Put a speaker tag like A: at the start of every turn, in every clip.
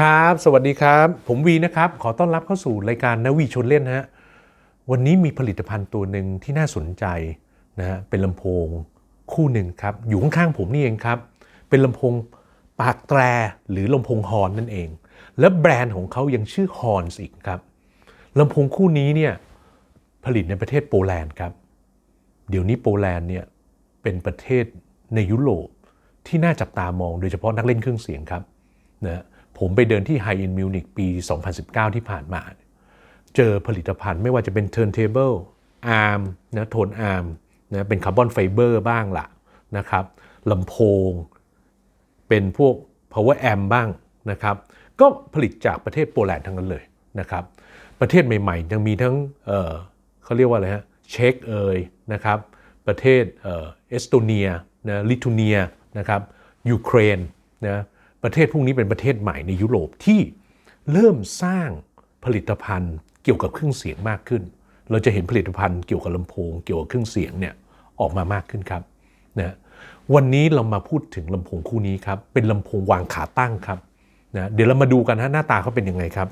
A: ครับ สวัสดีครับ ผมวีนะครับ ขอต้อนรับเข้าสู่รายการนวีชนเล่นฮะ วันนี้มีผลิตภัณฑ์ตัวหนึ่งที่น่าสนใจนะฮะ เป็นลำโพงคู่หนึ่งครับ อยู่ข้างๆผมนี่เองครับ เป็นลำโพงปากแตรหรือลำโพงฮอนนั่นเอง และแบรนด์ของเขายังชื่อฮอร์อีกครับ ลำโพงคู่นี้เนี่ยผลิตในประเทศโปแลนด์ครับ เดี๋ยวนี้โปแลนด์เนี่ยเป็นประเทศในยุโรปที่น่าจับตามองโดยเฉพาะนักเล่นเครื่องเสียงครับนะ ผมไปเดินที่ High End Munich ปี 2019 ที่ผ่านมา เจอผลิตภัณฑ์ไม่ว่าจะเป็น Turntable ARM นะโทน ARM นะเป็นคาร์บอนไฟเบอร์บ้างละนะครับลำโพง เป็นพวก power amp บ้างนะครับ ก็ผลิตจากประเทศโปแลนด์ทั้งนั้นเลยนะครับ ประเทศใหม่ๆ ยังมีทั้งเเขาเรียกว่าอะไรฮะเช็กเอยนะครับ ประเทศเอ่อเอสโตเนียนะลิทัวเนียนะครับยูเครนนะ ประเทศพวกนี้เป็นประเทศใหม่ในยุโรปที่เริ่มสร้างผลิตภัณฑ์เกี่ยวกับเครื่องเสียงมากขึ้น เราจะเห็นผลิตภัณฑ์เกี่ยวกับลำโพง เกี่ยวกับเครื่องเสียงเนี่ยออกมามากขึ้นครับนะวันนี้เรามาพูดถึงลำโพงคู่นี้ครับ เป็นลำโพงวางขาตั้งครับนะเดี๋ยวเรามาดูกันฮะหน้าตาเขาเป็นยังไงครับ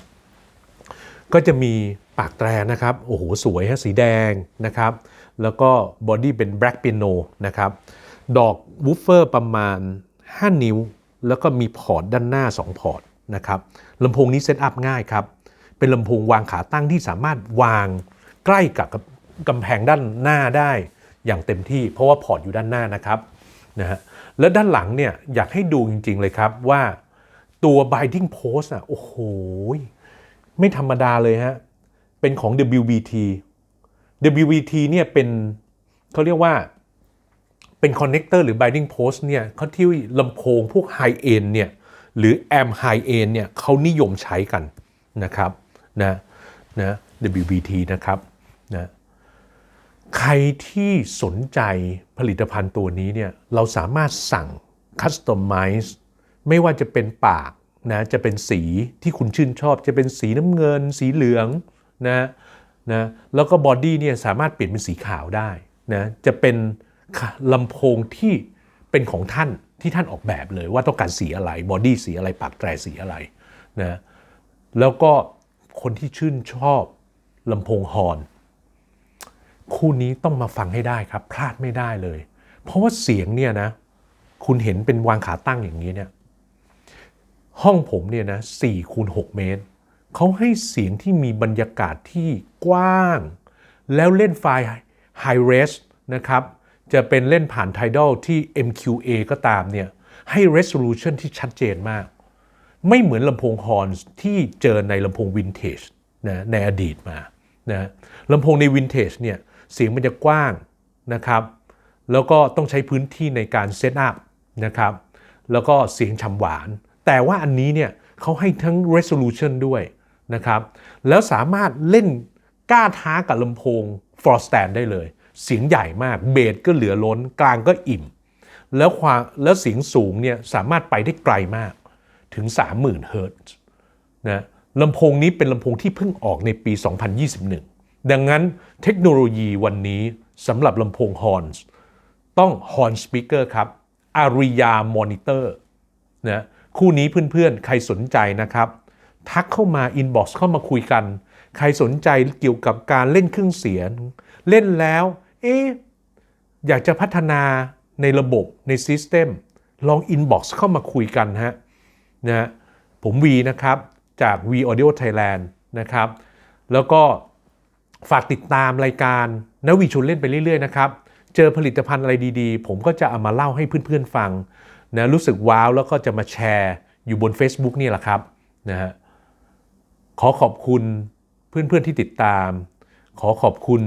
A: ก็จะมีปากแตรนะครับโอ้โหสวยฮะสีแดงนะครับ แล้วก็บอดี้เป็นแบล็กเปียโนนะครับ ดอกวูฟเฟอร์ประมาณ 5 นิ้ว แล้วก็มีพอร์ตด้านหน้า 2 พอร์ตนะครับลำโพงนี้เซตอัพง่ายครับ เป็นลำโพงวางขาตั้งที่สามารถวางใกล้กับกำแพงด้านหน้าได้อย่างเต็มที่ เพราะว่าพอร์ตอยู่ด้านหน้านะครับนะฮะแล้วด้านหลังเนี่ยอยากให้ดูจริง ๆ เลยครับว่าตัว binding post อะโอ้โห ไม่ธรรมดาเลยฮะ เป็นของ WBT WBT เนี่ยเป็นเขาเรียกว่า เป็นคอนเนคเตอร์หรือ binding post เนี่ยเขาที่ลำโพงพวก high end เนี่ยหรือ amp high end เนี่ยเขานิยมใช้กันนะครับนะนะ WBT นะครับนะใครที่สนใจผลิตภัณฑ์ตัวนี้เนี่ยเราสามารถสั่ง customize ไม่ว่าจะเป็นปากนะจะเป็นสีที่คุณชื่นชอบจะเป็นสีน้ำเงิน สีเหลืองนะนะแล้วก็บอดี้เนี่ยสามารถเปลี่ยนเป็นสีขาวได้นะจะเป็น ลำโพงที่เป็นของท่านที่ท่านออกแบบเลยว่าต้องการสีอะไรบอดี้สีอะไรปากแตรสีอะไรนะแล้วก็คนที่ชื่นชอบลำโพงฮอนคู่นี้ต้องมาฟังให้ได้ครับ พลาดไม่ได้เลย เพราะว่าเสียงเนี่ยนะ คุณเห็นเป็นวางขาตั้งอย่างนี้เนี่ย ห้องผมเนี่ยนะ4คูณ6เมตรเขาให้เสียงที่มีบรรยากาศที่กว้าง แล้วเล่นไฟล์ High Res นะครับ จะเป็นเล่นผ่าน Tidal ที่ MQA ก็ตามเนี่ยให้ Resolution ที่ชัดเจนมาก ไม่เหมือนลำโพงฮอร์นที่เจอในลำโพงวินเทจนะในอดีตมานะลำโพงในวินเทจเนี่ยเสียงมันจะกว้างนะครับแล้วก็ต้องใช้พื้นที่ในการเซตอัพนะครับแล้วก็เสียงฉ่ำหวาน แต่ว่าอันนี้เนี่ยเขาให้ทั้ง resolution ด้วยนะครับแล้วสามารถเล่นกล้าท้ากับลำโพง for stand ได้เลย เสียงใหญ่มากเบสก็เหลือล้น กลางก็อิ่ม แล้วความแล้วเสียงสูงเนี่ยสามารถไปได้ไกลมากถึง 30,000 เฮิร์ตซ์นะลำโพงนี้เป็นลำโพงที่เพิ่งออกในปี 2021 ดังนั้นเทคโนโลยีวันนี้สำหรับลำโพงฮอร์นต้องฮอร์นสปีกเกอร์ครับอาริยามอนิเตอร์นะคู่นี้เพื่อนๆ ใครสนใจนะครับ ทักเข้ามาอินบ็อกซ์เข้ามาคุยกัน ใครสนใจเกี่ยวกับการเล่นเครื่องเสียง เล่นแล้ว เอ๊อยากจะพัฒนาในระบบในซิสเต็มลองอินบ็อกซ์เข้ามาคุยกันฮะนะผมวีนะครับ จาก V Audio Thailand นะครับ แล้วก็ฝากติดตามรายการนวีชวนเล่นไปเรื่อยๆนะครับ เจอผลิตภัณฑ์อะไรดีๆ ผมก็จะเอามาเล่าให้เพื่อนๆฟังนะรู้สึกว้าวแล้วก็จะมาแชร์อยู่บน Facebook นี่แหละครับนะฮะขอขอบคุณเพื่อนๆที่ติดตาม ขอขอบคุณ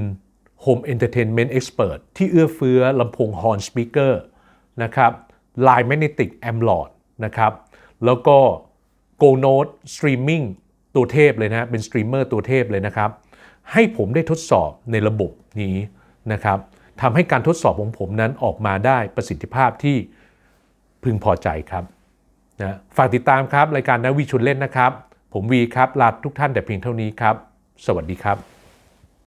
A: Home Entertainment Expert ที่เอื้อเฟื้อลำโพง Horn Speaker นะครับ Line Magnetic Amlord นะครับ แล้วก็ Go Note Streaming ตัวเทพเลยนะ เป็นสตรีมเมอร์ตัวเทพเลยนะครับ ให้ผมได้ทดสอบในระบบนี้นะครับทำให้การทดสอบของผมนั้นออกมาได้ประสิทธิภาพที่พึงพอใจครับนะฝากติดตามครับ รายการนวิชวนเล่นนะครับ ผมวีครับ ลาทุกท่านแต่เพียงเท่านี้ครับ สวัสดีครับ